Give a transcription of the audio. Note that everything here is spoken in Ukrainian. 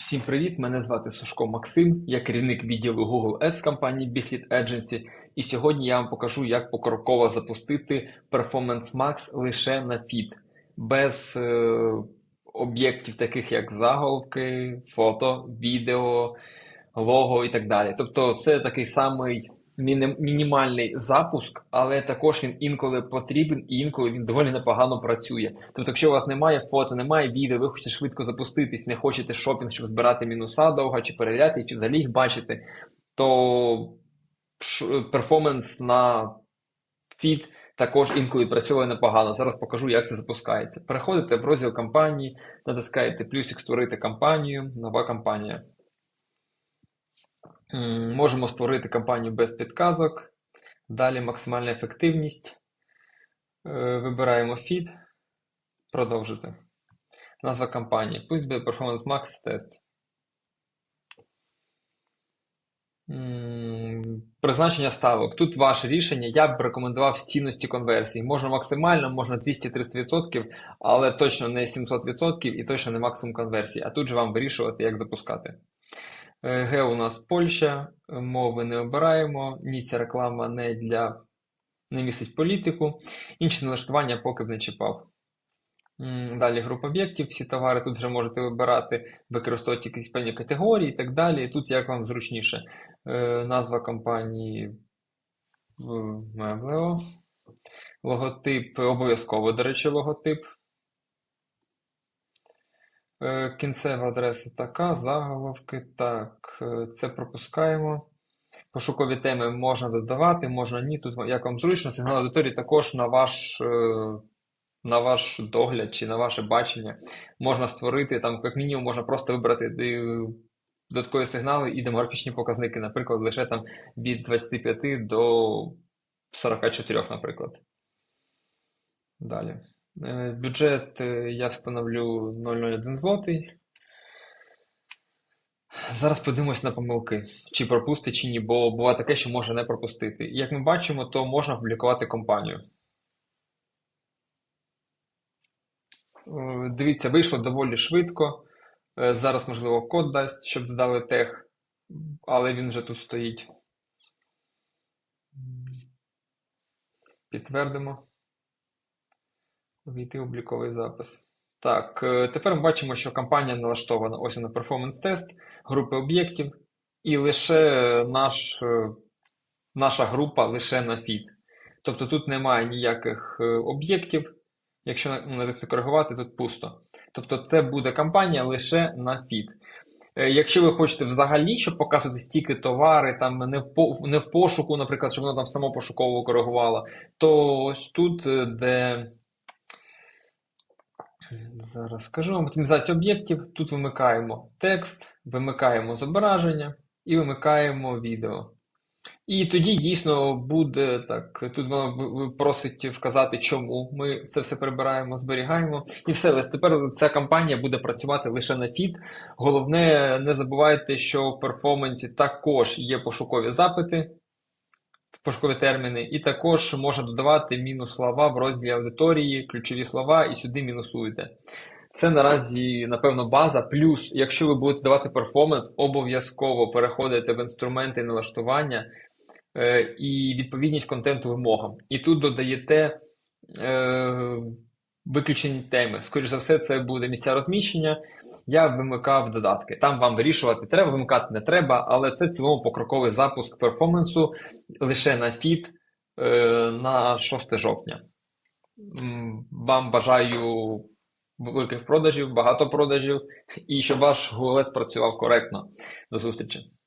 Всім привіт! Мене звати Сушко Максим, я керівник відділу Google Ads компанії Biglead Agency. І сьогодні я вам покажу, як покроково запустити Performance Max лише на фіт, без е, об'єктів, таких як заголовки, фото, відео, лого і так далі. Тобто, це такий самий мінімальний запуск, але також він інколи потрібен і інколи він доволі непогано працює. Тобто, якщо у вас немає фото, немає відео, ви хочете швидко запуститись, не хочете шопінг, щоб збирати мінуса довго, чи перевіряти, чи взагалі їх бачити, то перформанс на фіт також інколи працює непогано. Зараз покажу, як це запускається. Переходите в розділ кампанії, натискаєте плюсик створити кампанію, нова кампанія. Можемо створити кампанію без підказок. Далі максимальна ефективність. Е, Вибираємо feed. Продовжити. Назва кампанії. Пусть буде Performance Max Test. Призначення ставок. Тут ваше рішення. Я б рекомендував з цінності конверсії. Можна максимально, можна 200-300%, але точно не 700% і точно не максимум конверсії. А тут же вам вирішувати, як запускати. Е, Г у нас Польща, е, мови не обираємо, ні ця реклама не для не містить політику. Інші налаштування поки б не чіпав. Далі група об'єктів, всі товари тут вже можете вибирати, використовувати якісь певні категорії і так далі. Тут як вам зручніше. Е, Назва компанії Меблео. Логотип обов'язково, до речі, логотип. Е, Кінцева адреса така, заголовки. Так, е, це пропускаємо. Пошукові теми можна додавати, можна ні. Тут як вам зручно, сигнал аудиторії також на ваш, е, на ваш догляд чи на ваше бачення можна створити. Там, як мінімум, можна просто вибрати додаткові сигнали і демографічні показники, наприклад, лише там від 25 до 44, наприклад. Далі. Е, Бюджет е, я встановлю 0,01 злотий. Зараз подивимось на помилки, чи пропустить, чи ні, бо буває таке, що може не пропустити. Як ми бачимо, то можна публікувати компанію. Е, Дивіться, вийшло доволі швидко. Зараз, можливо, код дасть, щоб додали тег, але він вже тут стоїть. Підтвердимо. Війти в обліковий запис. Так, е, тепер ми бачимо, що кампанія налаштована ось на перформанс-тест, групи об'єктів, і лише наш, е, наша група лише на фіт. Тобто тут немає ніяких е, об'єктів. Якщо на- натиснути коригувати, тут пусто. Тобто це буде кампанія лише на фіт. Е, Якщо ви хочете взагалі, щоб показувати стільки товари, там не в, по- не в пошуку, наприклад, щоб воно там само пошуково коригувало, то ось тут, е, де Зараз скажу вам оптимізація об'єктів. Тут вимикаємо текст, вимикаємо зображення і вимикаємо відео. І тоді дійсно буде так. Тут воно просить вказати, чому ми це все прибираємо, зберігаємо. І все, тепер ця кампанія буде працювати лише на фіт. Головне, не забувайте, що в перформансі також є пошукові запити, пошукові терміни, і також можна додавати мінус слова в розділі аудиторії, ключові слова, і сюди мінусуєте. Це наразі, напевно, база. Плюс, якщо ви будете давати перформанс, обов'язково переходите в інструменти налаштування е, і відповідність контенту вимогам. І тут додаєте е, виключені теми. Скоріше за все, це буде місця розміщення. Я вимикав додатки. Там вам вирішувати, треба вимикати, не треба, але це в цілому покроковий запуск перформансу лише на фіт е, на 6 жовтня. Вам бажаю великих продажів, багато продажів і щоб ваш Ads працював коректно. До зустрічі!